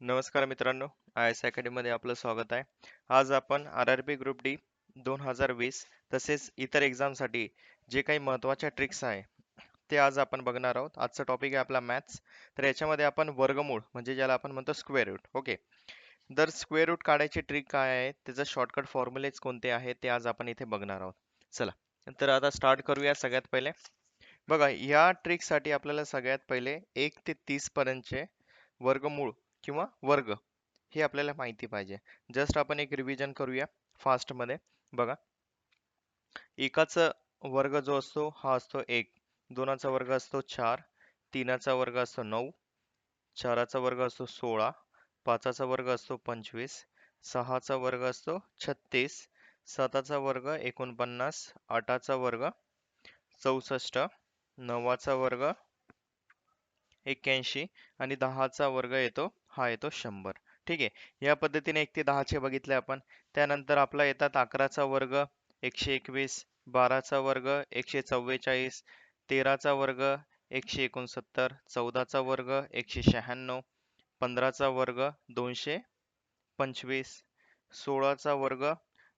नमस्कार मित्रांनो I S अकॅडमीमध्ये आपलं स्वागत आहे. आज आपण R R B group D दोन हजार वीस तसेच इतर एक्झामसाठी जे काही महत्त्वाच्या ट्रिक्स आहे ते आज आपण बघणार आहोत. आजचा टॉपिक आहे आपला मॅथ्स. तर याच्यामध्ये आपण वर्गमूळ म्हणजे ज्याला आपण म्हणतो स्क्वेअर रूट ओके? तर स्क्वेअर रूट काढायची ट्रिक काय आहे त्याचं शॉर्टकट फॉर्म्युलेज कोणते आहेत ते आज आपण इथे बघणार आहोत. चला तर आता स्टार्ट करूया सगळ्यात पहिले. बघा या ट्रिकसाठी आपल्याला सगळ्यात पहिले एक ते तीसपर्यंतचे वर्गमूळ किंवा वर्ग हे आपल्याला माहिती पाहिजे. जस्ट आपण एक रिव्हिजन करूया फास्टमध्ये बघा. एकाचा वर्ग जो असतो हा असतो एक. दोनाचा वर्ग असतो चार. तीनाचा वर्ग असतो नऊ. चाराचा वर्ग असतो सोळा. पाचाचा वर्ग असतो पंचवीस. सहाचा वर्ग असतो छत्तीस. साताचा वर्ग एकोणपन्नास. आठाचा वर्ग चौसष्ट. नवाचा वर्ग एक्क्याऐंशी. आणि दहाचा वर्ग येतो हा येतो शंभर. ठीक आहे? या पद्धतीने एक ते दहाचे बघितले आपण. त्यानंतर आपला येतात अकराचा वर्ग एकशे एकवीस बाराचा वर्ग एकशे चव्वेचाळीस तेराचा वर्ग एकशे एकोणसत्तर चौदाचा वर्ग एकशे शहाण्णव पंधराचा वर्ग दोनशे पंचवीस सोळाचा वर्ग.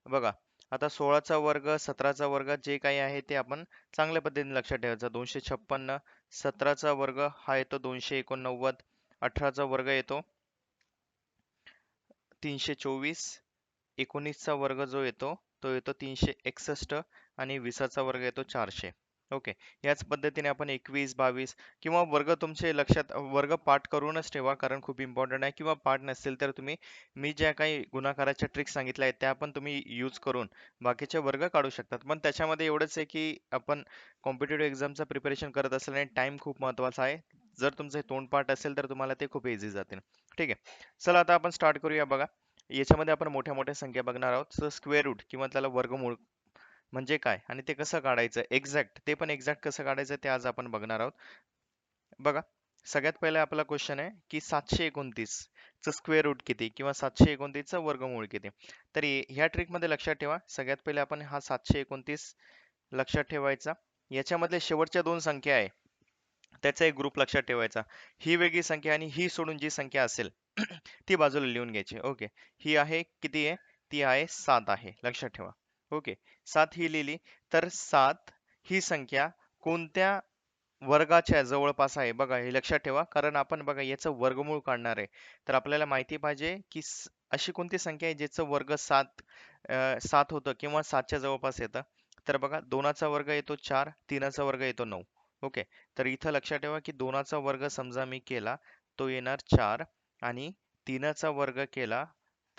बघा आता सोळाचा वर्ग सतराचा वर्ग जे काही आहे ते आपण चांगल्या पद्धतीने लक्षात ठेवायचं. दोनशे छप्पन्न सतराचा वर्ग हा येतो दोनशे एकोणनव्वद अठराचा वर्ग येतो. तीनशे चोवीस एकोणीसचा वर्ग जो येतो तो येतो तीनशे एकसष्ट आणि विसाचा वर्ग येतो चारशे. ओके? याच पद्धतीने आपण एकवीस बावीस किंवा वर्ग तुमचे लक्षात वर्ग पाठ करूनच ठेवा कारण खूप इम्पॉर्टंट आहे. किंवा पाठ नसेल तर तुम्ही मी ज्या काही गुणाकाराच्या ट्रिक्स सांगितल्या आहेत त्या पण तुम्ही यूज करून बाकीचे वर्ग काढू शकतात. पण त्याच्यामध्ये एवढंच आहे की आपण कॉम्पिटेटिव्ह एक्झामचं प्रिपरेशन करत असल्याने टाइम खूप महत्त्वाचा आहे. जर तुमचं तोंडपाठ असेल तर तुम्हाला ते खूप इझी जातील. ठीक आहे. चला आता आपण स्टार्ट करूया बघा. याच्यामध्ये आपण मोठ्या मोठ्या संख्या बघणार आहोत. स्क्वेअर रूट किंवा त्याला वर्गमूळ म्हणजे काय आणि ते कसं काढायचं? एक्झॅक्ट ते पण एक्झॅक्ट कसं काढायचं ते आज आपण बघणार आहोत. बघा. सगळ्यात पहिला आपला क्वेश्चन आहे की सातशे एकोणतीस च स्क्वेअर रूट किती किंवा सातशे एकोणतीसचं वर्गमूळ किती? तर ह्या ट्रिकमध्ये लक्षात ठेवा. सगळ्यात पहिले आपण हा सातशे एकोणतीस लक्षात ठेवायचा. याच्यामधले शेवटच्या दोन संख्या आहे. त्याचा एक ग्रुप लक्षात ठेवायचा. ही वेगळी संख्या आणि ही सोडून जी संख्या असेल ती बाजूला लिहून घ्यायची. ओके. ही आहे किती आहे? ती आहे सात आहे. लक्षात ठेवा. ओके. सात ही लिहिली तर सात ही संख्या कोणत्या वर्गाच्या जवळपास आहे? बघा हे लक्षात ठेवा कारण आपण बघा याचं वर्गमूळ काढणार आहे. तर आपल्याला माहिती पाहिजे की अशी कोणती संख्या आहे ज्याचं वर्ग सात सात होतं किंवा सातच्या जवळपास येतं? तर बघा दोनाचा वर्ग येतो चार तीनाचा वर्ग येतो नऊ. ओके. तर इथं लक्षात ठेवा की दोनाचा वर्ग समजा मी केला तो येणार चार आणि तीनाचा वर्ग केला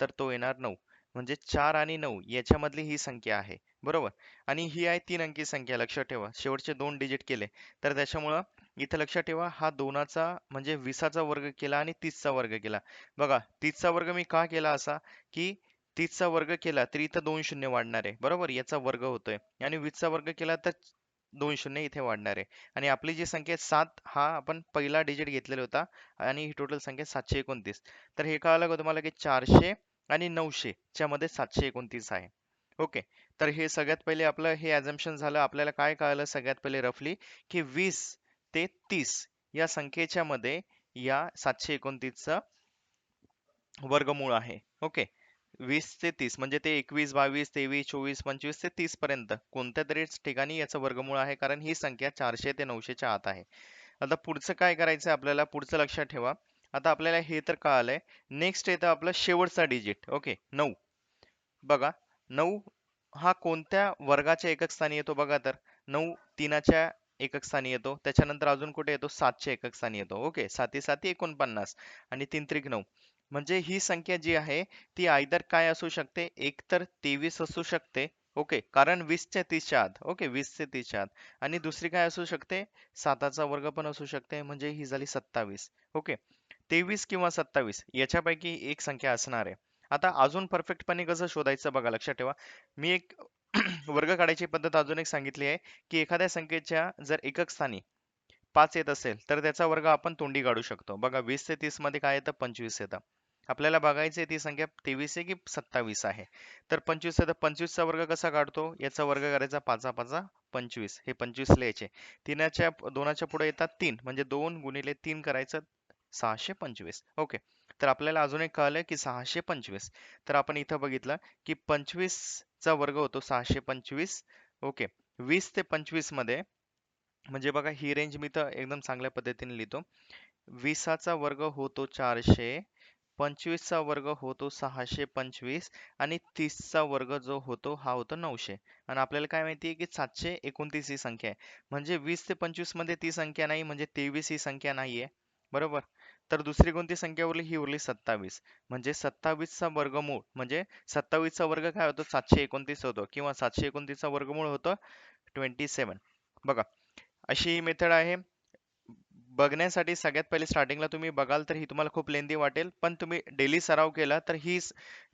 तर तो येणार नऊ. म्हणजे चार आणि नऊ याच्यामधली ही संख्या आहे. बरोबर? आणि ही आहे तीन अंकी संख्या लक्षात ठेवा. शेवटचे दोन डिजिट केले. तर त्याच्यामुळं इथं लक्षात ठेवा हा दोनाचा म्हणजे विसाचा वर्ग केला आणि तीसचा वर्ग केला. बघा तीसचा वर्ग मी का केला असा? की तीसचा वर्ग केला तर इथं दोन शून्य वाढणार आहे. बरोबर? याचा वर्ग होतोय. आणि वीसचा वर्ग केला तर दोन शून्य इथे वाढणार आहे. आणि आपली जी संख्या सात हा आपण पहिला डिजिट घेतलेला होता आणि ही टोटल संख्या सातशे एकोणतीस. तर हे कळालं का तुम्हाला की चारशे आणि नऊशे च्या मध्ये सातशे एकोणतीस आहे. ओके. तर हे सगळ्यात पहिले आपलं हे ॲझम्पशन झालं. आपल्याला काय कळालं सगळ्यात पहिले रफली की वीस ते तीस या संख्येच्या मध्ये या सातशे एकोणतीसचं वर्गमूळ आहे. ओके. वीस ते तीस म्हणजे ते एकवीस बावीस तेवीस चोवीस पंचवीस ते तीस पर्यंत कोणत्या तरी ठिकाणी याचं वर्गमूळ आहे कारण ही संख्या चारशे ते नऊशेच्या आत आहे. आता पुढचं काय करायचं आपल्याला? पुढचं लक्षात ठेवा. आता आपल्याला हे तर कळालंय. नेक्स्ट येतं आपलं शेवटचा डिजिट ओके नऊ. बघा नऊ हा कोणत्या वर्गाच्या एकक स्थानी येतो बघा तर? नऊ तीनाच्या एकक स्थानी येतो. त्याच्यानंतर अजून कुठे येतो? सातशे एकक स्थानी येतो. ओके साती साती एकोणपन्नास आणि तीन त्रिक नऊ. म्हणजे ही संख्या जी आहे ती आयदर काय असू शकते? एक तर तेवीस असू शकते ओके? कारण वीसच्या तीसच्या आत ओके? वीस ते तीसच्या आत आणि दुसरी काय असू शकते? साताचा वर्ग पण असू शकते म्हणजे ही झाली सत्तावीस ओके? तेवीस किंवा सत्तावीस याच्यापैकी एक संख्या असणार आहे. आता अजून परफेक्टपणे कसं शोधायचं बघा लक्षात ठेवा. मी एक वर्ग काढायची पद्धत अजून एक सांगितली आहे की एखाद्या संख्येच्या जर एकक स्थानी पाच येत असेल तर त्याचा वर्ग आपण तोंडी काढू शकतो. बघा वीस ते तीसमध्ये काय येतं? पंचवीस येतं. आपल्याला बघायचं ती संख्या तेवीस आहे की सत्तावीस आहे? तर पंचवीस आहे तर पंचवीसचा वर्ग कसा काढतो? याचा वर्ग करायचा पाचा पाचा पंचवीस. हे पंचवीस लिहायचे तिनाच्या दोनाच्या पुढे येतात तीन. म्हणजे दोन गुणिले तीन करायचं सहाशे पंचवीस. ओके. तर आपल्याला अजून एक कळलं की सहाशे पंचवीस. तर आपण इथं बघितलं की पंचवीसचा वर्ग होतो सहाशे पंचवीस. ओके. वीस ते पंचवीसमध्ये म्हणजे बघा ही रेंज मी तर एकदम चांगल्या पद्धतीने लिहितो. विसाचा वर्ग होतो चारशे. पंचवीसचा वर्ग होतो सहाशे पंचवीस आणि तीसचा वर्ग जो होतो हा होतो नऊशे. आणि आपल्याला काय माहिती आहे की सातशे एकोणतीस ही संख्या आहे. म्हणजे वीस ते पंचवीसमध्ये ती संख्या नाही म्हणजे तेवीस ही संख्या नाही आहे. बरोबर? तर दुसरी कोणती संख्या उरली ही उरली सत्तावीस. म्हणजे सत्तावीसचा वर्गमूळ म्हणजे सत्तावीसचा वर्ग काय होतो? सातशे एकोणतीस होतो किंवा सातशे एकोणतीसचा वर्गमूळ होतं ट्वेंटी सेवन बघा अशी ही मेथड आहे. बघण्यासाठी सगळ्यात पहिले स्टार्टिंगला तुम्ही बघाल तर ही तुम्हाला खूप लेंदी वाटेल. पण तुम्ही डेली सराव केला तर ही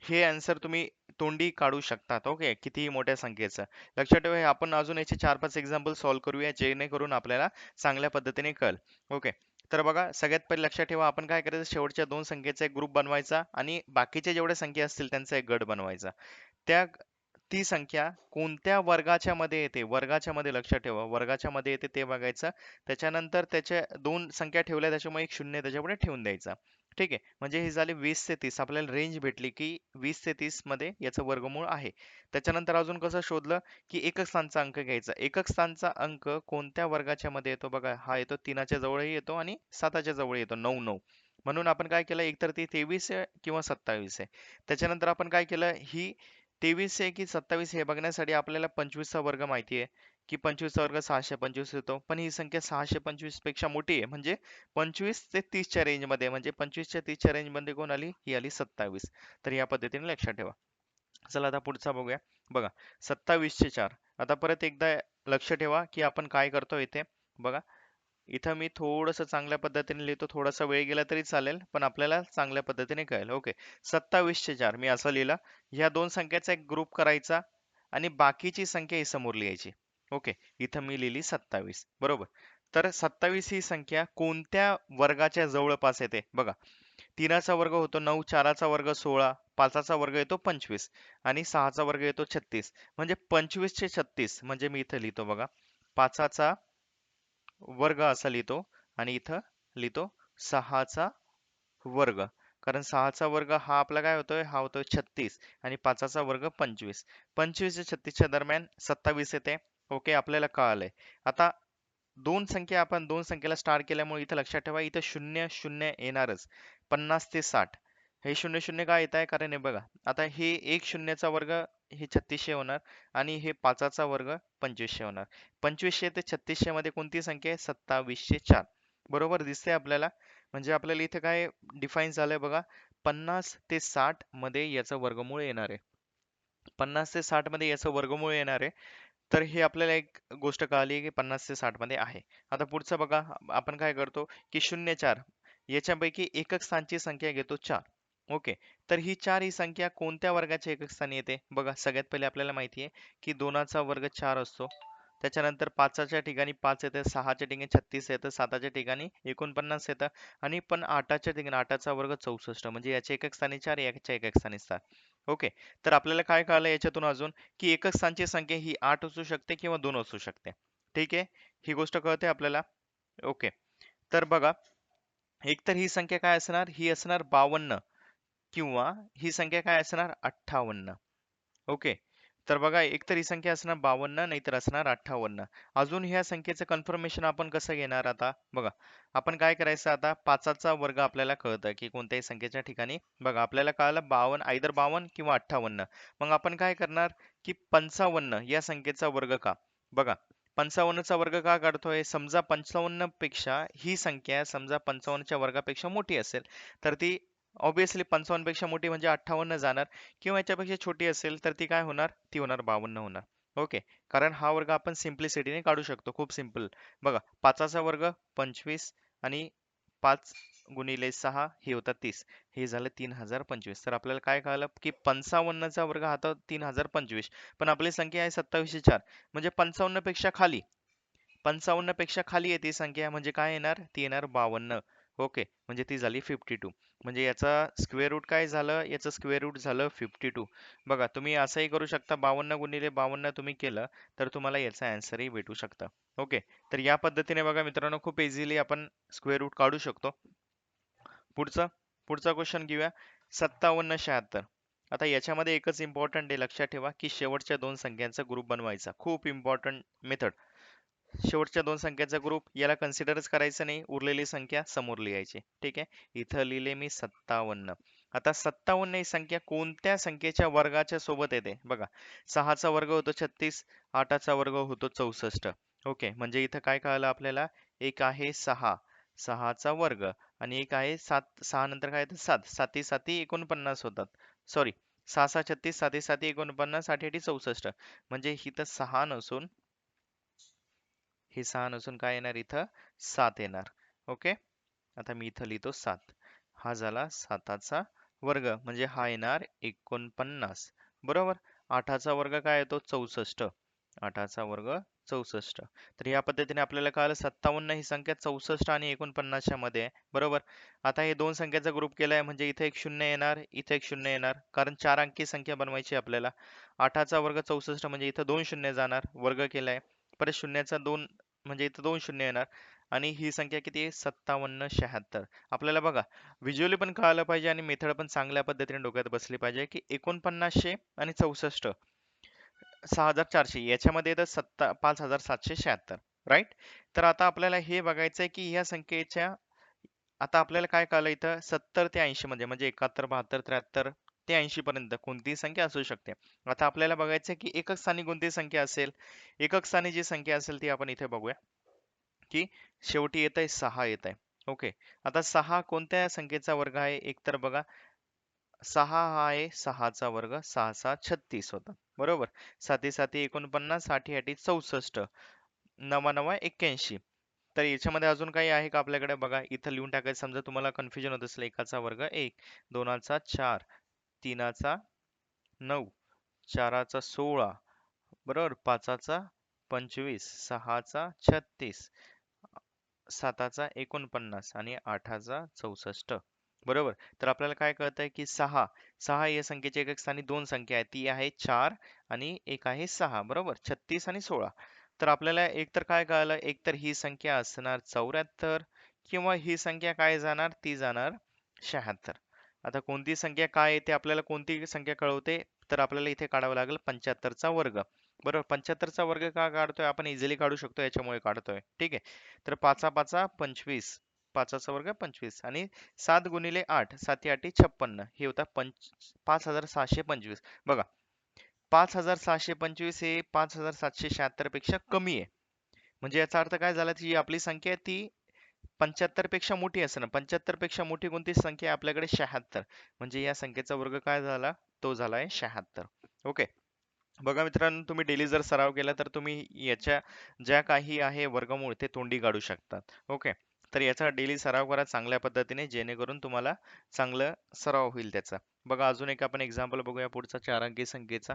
हे आन्सर तुम्ही तोंडी काढू शकतात. ओके कितीही मोठ्या संख्येचं. लक्षात ठेवा हे आपण अजून याचे चार पाच एक्झाम्पल सॉल्व्ह करूया जेणेकरून आपल्याला चांगल्या पद्धतीने कळ ओके तर बघा सगळ्यात पहिले लक्षात ठेवा आपण काय करायचं? शेवटच्या दोन संख्येचा एक ग्रुप बनवायचा आणि बाकीचे जेवढे संख्या असतील त्यांचा एक गट बनवायचा. त्या ती संख्या कोणत्या वर्गाच्या मध्ये येते? वर्गाच्या मध्ये लक्षात ठेवा. वर्गाच्या मध्ये येते ते बघायचं. त्याच्यानंतर त्याच्या दोन संख्या ठेवल्या त्याच्यामुळे एक शून्य त्याच्यापुढे ठेवून द्यायचा. ठीक आहे? म्हणजे हे झाले वीस ते तीस. आपल्याला रेंज भेटली की वीस ते तीसमध्ये याचं वर्गमूळ आहे. त्याच्यानंतर अजून कसं शोधलं की एकक स्थानचा अंक घ्यायचा. एकक स्थानचा अंक कोणत्या वर्गाच्या मध्ये येतो बघा? हा येतो तीनाच्या जवळही येतो आणि साताच्या जवळ येतो. नऊ नऊ. म्हणून आपण काय केलं? एकतर ती तेवीस आहे किंवा सत्तावीस आहे. त्याच्यानंतर आपण काय केलं? ही तेवीस आहे की सत्तावीस हे बघण्यासाठी आपल्याला पंचवीसचा वर्ग माहिती आहे की पंचवीसचा वर्ग सहाशे पंचवीस येतो. पण ही संख्या सहाशे पंचवीसपेक्षा मोठी आहे. म्हणजे पंचवीस ते तीसच्या रेंजमध्ये म्हणजे पंचवीसच्या तीसच्या रेंजमध्ये कोण आली? ही आली सत्तावीस. तर या पद्धतीने लक्षात ठेवा. चला आता पुढचा बघूया. बघा सत्तावीसचे चार. आता परत एकदा लक्ष ठेवा की आपण काय करतो इथे. बघा इथं मी थोडंसं चांगल्या पद्धतीने लिहितो थोडासा वेळ गेला तरी चालेल पण आपल्याला चांगल्या पद्धतीने कळेल. ओके. सत्तावीसशे चार मी असं लिहिलं. ह्या दोन संख्याचा एक ग्रुप करायचा आणि बाकीची संख्या ही समोर लिहायची. ओके. इथं मी लिहिली सत्तावीस. बरोबर. तर सत्तावीस ही संख्या कोणत्या वर्गाच्या जवळपास येते? बघा. तीनाचा वर्ग होतो नऊ चाराचा वर्ग सोळा पाचाचा वर्ग येतो पंचवीस आणि सहाचा वर्ग येतो छत्तीस. म्हणजे पंचवीसशे छत्तीस म्हणजे मी इथं लिहितो बघा. पाचाचा वर्ग असा लिहितो आणि इथं लिहितो सहाचा वर्ग. कारण सहाचा वर्ग हा आपला काय होतोय? हा होतोय छत्तीस आणि पाचाचा वर्ग पंचवीस. पंचवीस ते छत्तीसच्या दरम्यान सत्तावीस येते. ओके? आपल्याला कळालंय. आता दोन संख्या आपण दोन संख्येला स्टार्ट केल्यामुळे इथं लक्षात ठेवा इथं शून्य शून्य येणारच. पन्नास ते साठ. हे शून्य शून्य काय येत आहे कारण हे बघा. आता हे एक शून्यचा वर्ग हे छत्तीसशे होणार आणि हे पाचाचा वर्ग पंचवीसशे होणार. पंचवीसशे ते छत्तीसशे मध्ये कोणती संख्या आहे? सत्तावीसशे चार. बरोबर दिसते आपल्याला? म्हणजे आपल्याला इथे काय डिफाईन झालंय बघा. पन्नास ते साठमध्ये याचं वर्गमूळ येणार आहे. पन्नास ते साठमध्ये याचं वर्गमूळ येणार आहे. तर हे आपल्याला एक गोष्ट कळाली की पन्नास ते साठमध्ये आहे. आता पुढचं बघा. आपण काय करतो की शून्य चार. याच्यापैकी एकक स्थानची संख्या घेतो चार. ओके. तर ही चार ही संख्या कोणत्या वर्गाच्या एककस्थानी येते? बघा सगळ्यात पहिले आपल्याला माहिती आहे की दोनाचा वर्ग चार असतो. त्याच्यानंतर पाचाच्या ठिकाणी पाच येतं सहाच्या ठिकाणी छत्तीस येतं साताच्या ठिकाणी एकोणपन्नास येतं आणि पण आठाच्या ठिकाणी आठाचा वर्ग चौसष्ट म्हणजे याच्या एकक स्थानी चार याच्या एकक स्थानी सात. ओके. तर आपल्याला काय कळलं याच्यातून अजून की एकक स्थानची संख्या ही आठ असू शकते किंवा दोन असू शकते. ठीक आहे? ही गोष्ट कळते आपल्याला? ओके. तर बघा एकतर ही संख्या काय असणार? ही असणार बावन्न. किंवा ही संख्या काय असणार? अठ्ठावन्न. ओके. तर बघा एकतर ही संख्या असणार बावन्न नाहीतर असणार अठ्ठावन्न. अजून ह्या संख्येचं कन्फर्मेशन आपण कसं घेणार आता? बघा आपण काय करायचं आता? पाचाचा वर्ग आपल्याला कळतं की कोणत्याही संख्येच्या ठिकाणी. बघा आपल्याला कळलं बावन्न आयदर बावन्न किंवा अठ्ठावन्न. मग आपण काय करणार? की पंचावन्न या संख्येचा वर्ग का? बघा पंचावन्नचा वर्ग का काढतोय? समजा पंचावन्नपेक्षा ही संख्या समजा पंचावन्नच्या वर्गापेक्षा मोठी असेल तर ती ऑब्विसली पंचावन्नपेक्षा मोठी म्हणजे अठ्ठावन्न जाणार. किंवा याच्यापेक्षा छोटी असेल तर ती काय होणार? ती होणार बावन्न होणार. ओके कारण हा वर्ग आपण सिम्प्लिसिटीने काढू शकतो. खूप सिंपल बघा पाचाचा वर्ग पंचवीस आणि पाच गुणिले सहा हे होतात तीस. हे झालं तीन हजार पंचवीस. तर आपल्याला काय कळलं? की पंचावन्नचा वर्ग हा तर तीन हजार पंचवीस. पण आपली संख्या आहे सत्तावीसशे चार. म्हणजे पंचावन्नपेक्षा खाली. पंचावन्नपेक्षा खाली आहे ती संख्या. म्हणजे काय येणार? ती येणार बावन्न. ओके. म्हणजे ती झाली फिफ्टी टू. म्हणजे याचा स्क्वेअर रूट काय झालं? याचं स्क्वेअर रूट झालं फिफ्टी टू. बघा तुम्ही असंही करू शकता बावन्न गुणिले बावन्न तुम्ही केलं तर तुम्हाला याचा आन्सरही भेटू शकतं. ओके. तर या पद्धतीने बघा मित्रांनो खूप इझिली आपण स्क्वेअर रूट काढू शकतो. पुढचं पुढचा क्वेश्चन घेऊया. सत्तावन्न शहात्तर. आता याच्यामध्ये एकच इम्पॉर्टंट आहे लक्षात ठेवा की शेवटच्या दोन संख्यांचा ग्रुप बनवायचा. खूप इम्पॉर्टंट मेथड शेवटच्या दोन संख्याचा ग्रुप याला कन्सिडरच करायचं नाही. उरलेली संख्या समोर लिहायची. ठीक आहे? इथं लिहिले मी सत्तावन्न. आता सत्तावन्न ही संख्या कोणत्या संख्येच्या वर्गाच्या सोबत येते? बघा सहाचा वर्ग होतो छत्तीस आठाचा वर्ग होतो चौसष्ट. ओके म्हणजे इथं काय कळलं आपल्याला? एक आहे सहा. सहाचा वर्ग आणि एक आहे सात. सहा नंतर काय येतं? सात. साती साती एकोणपन्नास होतात. सॉरी सहा सहा छत्तीस साती साती एकोणपन्नास आठ आठी चौसष्ट. म्हणजे इथं सहा नसून हे सहा नसून काय येणार इथं? सात येणार. ओके आता मी इथं लिहितो सात. हा झाला साताचा वर्ग. म्हणजे हा येणार एकोणपन्नास. बरोबर? आठाचा वर्ग काय येतो? चौसष्ट. आठाचा वर्ग चौसष्ट. तर या पद्धतीने आपल्याला कळलं सत्तावन्न ही संख्या चौसष्ट आणि एकोणपन्नासच्या मध्ये. आहे बरोबर? आता हे दोन संख्याचा ग्रुप केलाय. म्हणजे इथे एक शून्य येणार इथे एक शून्य येणार. कारण चार अंकी संख्या बनवायची आपल्याला. आठाचा वर्ग चौसष्ट म्हणजे इथं दोन शून्य जाणार. वर्ग केलाय. परत शून्याचा दोन म्हणजे इथं दोन शून्य येणार. आणि ही संख्या किती आहे? सत्तावन्न शहात्तर. आपल्याला बघा व्हिज्युअली पण कळालं पाहिजे आणि मेथड पण चांगल्या पद्धतीने डोक्यात बसली पाहिजे की एकोणपन्नासशे आणि चौसष्ट सहा हजार चारशे. याच्यामध्ये येतं सत्ता पाच हजार सातशे शहात्तर. राईट तर आता आपल्याला हे बघायचं आहे की ह्या संख्येच्या आता आपल्याला काय कळलं इथं? सत्तर ते ऐंशी मध्ये म्हणजे एकाहत्तर बहात्तर त्र्याहत्तर ते ऐंशी पर्यंत कोणतीही संख्या असू शकते. आता आपल्याला बघायचं आहे की एकक स्थानी कोणती संख्या असेल एकक स्थानी जी संख्या असेल ती आपण इथे बघूया की शेवटी येत आहे सहा येत आहे ओके. आता सहा कोणत्या संख्येचा वर्ग आहे? एक तर बघा सहा हा आहे सहाचा वर्ग सहा सहा छत्तीस होता. बरोबर? साती साती एकोणपन्नाससाठी आठी चौसष्ट नवा नवा एक्क्याऐंशी. तर याच्यामध्ये अजून काही आहे का आपल्याकडे? बघा इथं लिहून टाकायचं समजा तुम्हाला कन्फ्युजन होत असेल एकाचा वर्ग एक दोनाचा चार तीनाचा नऊ चाराचा सोळा बरोबर? पाचाचा पंचवीस सहाचा छत्तीस साताचा एकोणपन्नास आणि आठाचा चौसष्ट बरोबर? तर आपल्याला काय कळतंय की सहा सहा या संख्येची एकक स्थानी दोन संख्या आहे ती आहे चार आणि एक आहे सहा बरोबर? छत्तीस आणि सोळा. तर आपल्याला एकतर काय कळलं? एकतर ही संख्या असणार चौऱ्याहत्तर किंवा ही संख्या काय जाणार? ती जाणार शहात्तर. आता कोणती संख्या काय येते आपल्याला कोणती संख्या कळवते तर आपल्याला इथे काढावं लागेल पंच्याहत्तरचा वर्ग. बरोबर? पंच्याहत्तरचा वर्ग का काढतोय? आपण इझिली काढू शकतो याच्यामुळे काढतोय. ठीक आहे? तर पाचा पाचा पंचवीस. पाचाचा वर्ग पंचवीस. आणि सात गुणिले आठ साती आठी छप्पन्न. हे होता पंच पाच हजार सहाशे पंचवीस. बघा पाच हजार सहाशे पंचवीस हे पाच हजार सातशे शहात्तरपेक्षा कमी आहे. म्हणजे याचा अर्थ काय झाला जी आपली संख्या आहे ती पंच्याहत्तरपेक्षा मोठी असणार पंच्याहत्तरपेक्षा मोठी कोणती संख्या आपल्याकडे? शहात्तर. म्हणजे या संख्येचा वर्ग काय झाला? तो झाला आहे शहात्तर. ओके. बघा मित्रांनो तुम्ही डेली जर सराव केला तर तुम्ही याच्या ज्या काही आहे वर्गमूळ ते तोंडी काढू शकतात ओके. तर याचा डेली सराव करा चांगल्या पद्धतीने जेणेकरून तुम्हाला चांगलं सराव होईल त्याचा. बघा अजून एक आपण एक्झाम्पल बघूया पुढचा चार अंकी संख्येचा.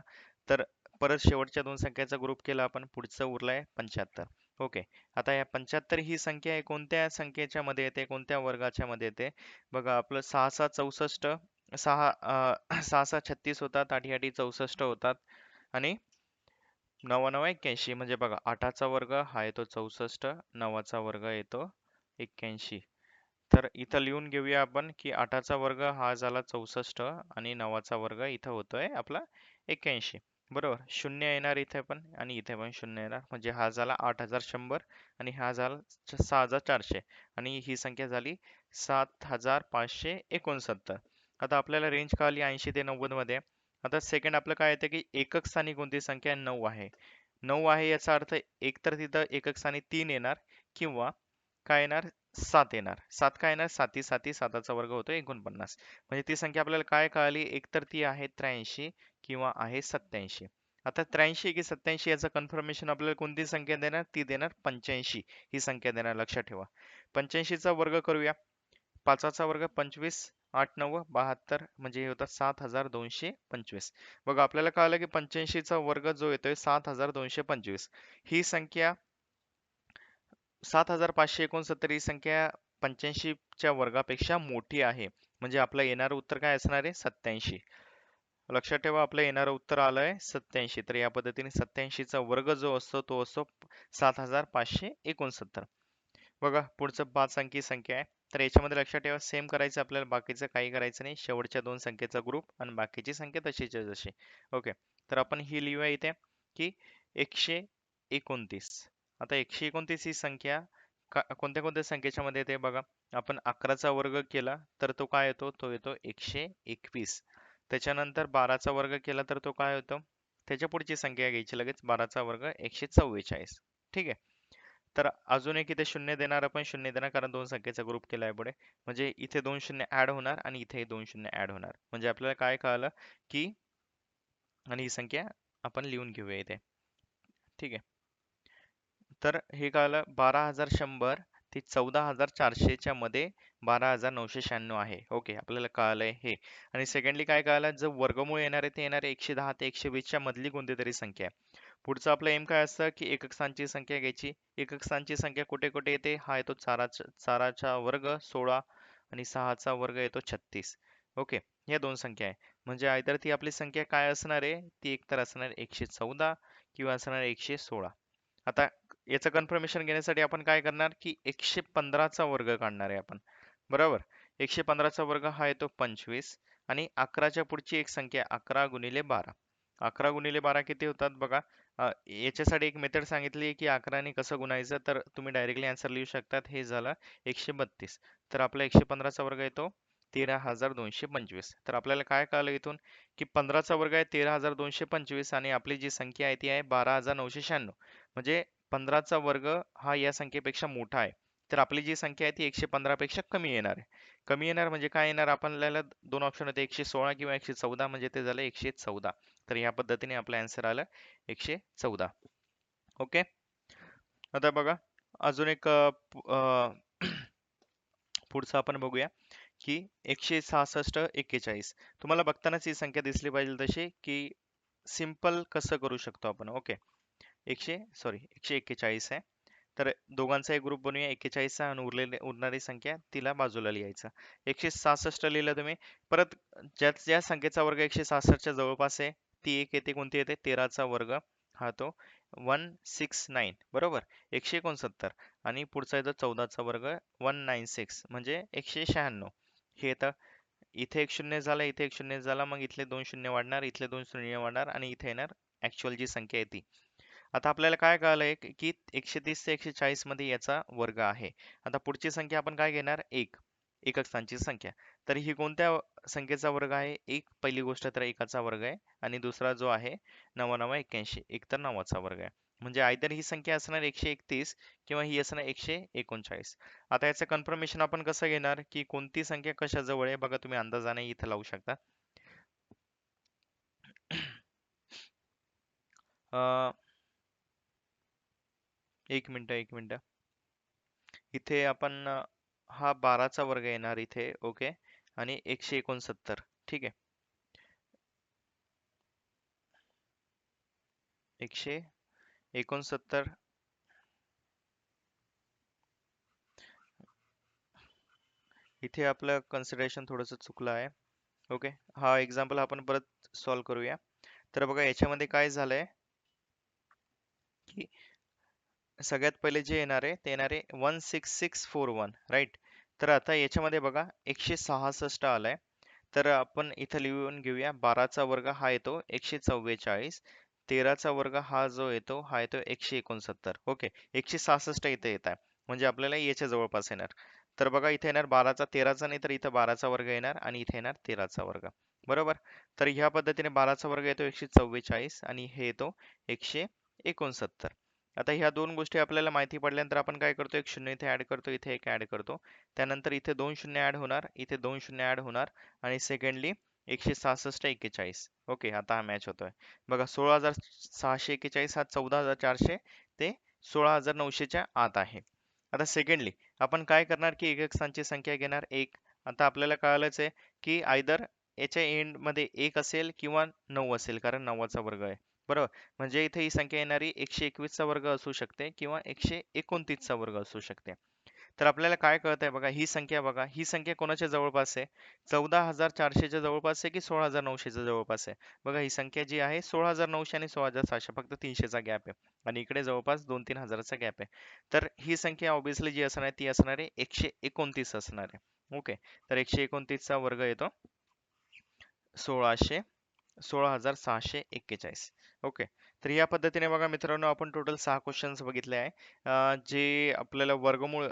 तर परत शेवटच्या दोन संख्येचा ग्रुप केला आपण. पुढचं उरलाय पंच्याहत्तर. ओके. आता या पंच्याहत्तर ही संख्या आहे कोणत्या संख्येच्या मध्ये येते कोणत्या वर्गाच्या मध्ये येते? बघा आपलं सहा सहा चौसष्ट सहा सहा सहा छत्तीस होतात आठी आठी चौसष्ट होतात आणि नवा नवा एक्क्याऐंशी. म्हणजे बघा आठाचा वर्ग हा येतो चौसष्ट नवाचा वर्ग येतो एक्क्याऐंशी. तर इथं लिहून घेऊया आपण की आठाचा वर्ग हा झाला चौसष्ट आणि नवाचा वर्ग इथं होतोय आपला एक्क्याऐंशी. बरोबर. शून्य येणार इथे पण आणि इथे पण शून्य येणार. म्हणजे हा झाला आठ हजार शंभर आणि हा झाला सहा हजार चारशे आणि ही संख्या झाली सात हजार पाचशे एकोणसत्तर. आता आपल्याला रेंज कळाली ऐंशी ते नव्वदमध्ये आता सेकंड आपलं काय येतं की एकक स्थानी कोणती संख्या नऊ आहे? नऊ आहे याचा अर्थ एक तर तिथं एकक स्थानी तीन येणार किंवा काय येणार? सात येणार. सात काय येणार? साती साती साताचा वर्ग होतो एकोणपन्नास. म्हणजे ती संख्या आपल्याला काय कळाली? एकतर ती आहे त्र्याऐंशी किंवा आहे सत्याऐंशी आता त्र्याऐंशी की सत्याऐंशी याचं कन्फर्मेशन आपल्याला कोणती संख्या देणार? ती देणार पंच्याऐंशी. ही संख्या देणार लक्षात ठेवा. पंच्याऐंशीचा वर्ग करूया. पाचाचा वर्ग पंचवीस आठ नऊ बहात्तर म्हणजे हे होतात सात हजार दोनशे पंचवीस. बघा आपल्याला कळलं की पंच्याऐंशीचा वर्ग जो येतोय सात हजार दोनशे पंचवीस. ही संख्या सात हजार पाचशे एकोणसत्तर ही संख्या पंच्याऐंशीच्या वर्गापेक्षा मोठी आहे. म्हणजे आपलं येणारं उत्तर काय असणार आहे? सत्याऐंशी लक्षात ठेवा आपलं येणारं उत्तर आलं आहे सत्याऐंशी तर या पद्धतीने सत्याऐंशीचा वर्ग जो असतो तो असतो सात हजार पाचशे एकोणसत्तर. बघा पुढचं पाच अंकी संख्या आहे. तर याच्यामध्ये लक्षात ठेवा सेम करायचं आपल्याला बाकीचं काही करायचं नाही. शेवटच्या दोन संख्येचा ग्रुप आणि बाकीची संख्या तशीच जशी. ओके तर आपण ही लिहूया इथे की एकशे एकोणतीस. आता एकशे एकोणतीस ही संख्या कोणत्या कोणत्या संख्येच्या मध्ये येते बघा. आपण अकराचा वर्ग केला तर तो काय येतो? तो येतो एकशे एकवीस. त्याच्यानंतर बाराचा वर्ग केला तर तो काय होतो? त्याच्या पुढची संख्या घ्यायची लगेच. बाराचा वर्ग एकशे चव्वेचाळीस. ठीक आहे? तर अजून एक इथे शून्य देणार आपण. शून्य देणार कारण दोन संख्येचा ग्रुप केला आहे पुढे. म्हणजे इथे दोन शून्य ऍड होणार आणि इथे दोन शून्य ऍड होणार. म्हणजे आपल्याला काय कळलं? की आणि ही संख्या आपण लिहून घेऊया इथे. ठीक आहे? तर हे कळलं बारा हजार शंभर ती चौदा हजार चारशेच्या मध्ये बारा हजार नऊशे शहाण्णव आहे. ओके आपल्याला कळालंय हे. आणि सेकंडली काय कळालं? जर वर्गमूळ येणार आहे ते येणार आहे एकशे दहा ते एकशे वीसच्या मधली कोणती तरी संख्या आहे. पुढचं आपलं एम काय असतं? की एकक स्थानची संख्या घ्यायची. एकक स्थानची संख्या कुठे कुठे येते? हा येतो चाराचा चाराचा वर्ग सोळा आणि सहाचा वर्ग येतो छत्तीस. ओके या दोन संख्या आहे. म्हणजे आयतर ती आपली संख्या काय असणार आहे? ती एकतर असणार एकशे चौदा किंवा असणार एकशे सोळा. आता याचं कन्फर्मेशन घेण्यासाठी आपण काय करणार की एकशे पंधराचा वर्ग काढणार आहे आपण. बरोबर? एकशे पंधराचा वर्ग हा येतो पंचवीस आणि अकराच्या पुढची एक संख्या अकरा गुणिले बारा. अकरा गुणिले बारा किती होतात बघा? याच्यासाठी एक मेथड सांगितली की अकराने कसं गुणायचं तर तुम्ही डायरेक्टली आन्सर लिहू शकतात. हे झालं एकशे बत्तीस. तर आपला एकशे पंधराचा वर्ग येतो तेरा हजार दोनशे पंचवीस. तर आपल्याला काय कळलं इथून? की पंधराचा वर्ग आहे तेरा हजार दोनशे पंचवीस आणि आपली जी संख्या आहे ती आहे बारा हजार नऊशे शहाण्णव. म्हणजे पंधराचा वर्ग हा या संख्येपेक्षा मोठा आहे. तर आपली जी संख्या आहे ती एकशे पंधरा पेक्षा कमी येणार आहे. कमी येणार म्हणजे काय येणार? आपल्याला दोन ऑप्शन होते एकशे सोळा किंवा एकशे चौदा म्हणजे ते झालं एकशे चौदा. तर या पद्धतीने आपलं आन्सर आलं एकशे चौदा. ओके? आता बघा अजून एक पुढचं आपण बघूया की एकशे सहासष्ट एक्केचाळीस. तुम्हाला बघतानाच ही संख्या दिसली पाहिजे तशी की सिंपल कसं करू शकतो आपण? ओके? एकशे सॉरी एकशे एक्केचाळीस आहे. तर दोघांचा एक ग्रुप बनवूया एक्केचाळीसचा आणि उरलेले उरणारी संख्या तिला बाजूला लिहायचं. एकशे सहासष्ट लिहिलं तुम्ही. परत ज्या ज्या संख्येचा वर्ग एकशे सहासष्टच्या जवळपास आहे ती एक येते कोणती येते? तेराचा वर्ग हा तो. वन सिक्स नाईन बरोबर? एकशे एकोणसत्तर. आणि पुढचा येतो चौदाचा वर्ग वन नाईन सिक्स म्हणजे एकशे शहाण्णव. हे येतं इथे एक शून्य झाला इथे एक शून्य झाला मग इथले दोन शून्य वाढणार इथले दोन शून्य वाढणार आणि इथे येणार ॲक्च्युअल जी संख्या आहे ती. आता आपल्याला काय कळलंय की एकशे तीस ते एकशे चाळीसमध्ये याचा वर्ग आहे. आता पुढची संख्या आपण काय घेणार? एक. एकक स्थानची संख्या. तर ही कोणत्या संख्येचा वर्ग आहे? एक पहिली गोष्ट तर एकाचा वर्ग आहे आणि दुसरा जो आहे नवा नवा एक्क्याऐंशी. एक तर नव्वाचा वर्ग आहे. म्हणजे आयदर ही संख्या असणार एकशे एकतीस किंवा ही असणार एकशे एकोणचाळीस. आता याचं कन्फर्मेशन आपण कसं घेणार? की कोणती संख्या कशाजवळ आहे? बघा तुम्ही अंदाजाने इथं लावू शकता. एक मिनिट एक मिनटं. इथे आपण हा बाराचा वर्ग येणार इथे ओके? आणि एकशे एकोणसत्तर ठीक आहे? एकशे एकोणसत्तर. इथे आपलं कन्सिडरेशन थोडंसं चुकलं आहे ओके? हा एक्झाम्पल आपण परत सॉल्व करूया. तर बघा याच्यामध्ये काय झालंय? की सगळ्यात पहिले जे येणार आहे ते येणार आहे one six six four one right? तर आता याच्यामध्ये बघा एकशे सहासष्ट आलाय. तर आपण इथं लिहून घेऊया बाराचा वर्ग हा येतो एकशे चव्वेचाळीस तेराचा वर्ग हा जो येतो हा येतो एकशे एकोणसत्तर ओके? एकशे सहासष्ट इथे येत आहे म्हणजे आपल्याला याच्या जवळपास येणार. तर बघा इथे येणार बाराचा तेराचा नाही तर इथं बाराचा वर्ग येणार आणि इथे येणार तेराचा वर्ग बरोबर? तर ह्या पद्धतीने बाराचा वर्ग येतो एकशे चव्वेचाळीस आणि हे येतो एकशे एकोणसत्तर. आता ह्या दोन गोष्टी आपल्याला माहिती पडल्यानंतर आपण काय करतो? एक शून्य इथे ऍड करतो इथे एक ऍड करतो. त्यानंतर इथे दोन शून्य ऍड होणार इथे दोन शून्य ऍड होणार आणि सेकंडली एकशे सहासष्ट एक्केचाळीस. ओके आता हा मॅच होतोय. बघा सोळा हजार सहाशे एक्केचाळीस हा चौदा हजार चारशे ते सोळा हजार नऊशेच्या आत आहे. आता सेकंडली आपण काय करणार की एकक स्थानची संख्या घेणार? एक आता आपल्याला कळालंच आहे की आयदर याच्या एंडमध्ये एक असेल किंवा नऊ असेल कारण नव्वाचा वर्ग आहे. बरोबर? म्हणजे इथे ही संख्या येणारी एकशे एकवीसचा वर्ग असू शकते किंवा एकशे एकोणतीसचा वर्ग असू शकते. तर आपल्याला काय कळत आहे बघा ही संख्या बघा ही संख्या कोणाच्या जवळपास आहे? चौदा हजार चारशेच्या जवळपास आहे की सोळा हजार नऊशेच्या जवळपास आहे? बघा ही संख्या जी आहे सोळा हजार नऊशे आणि सोळा हजार सहाशे फक्त तीनशेचा गॅप आहे. आणि इकडे जवळपास दोन तीन हजाराचा गॅप आहे. तर ही संख्या ऑब्विसली जी असणार आहे ती असणार आहे एकशे एकोणतीस असणार आहे. ओके? तर एकशे एकोणतीसचा वर्ग येतो. सोळाशे सोळा हजार सहाशे एक्केचाळीस. ओके तर या पद्धतीने बघा मित्रांनो आपण टोटल सहा क्वेश्चन्स बघितले आहे. जे आपल्याला वर्गमूळ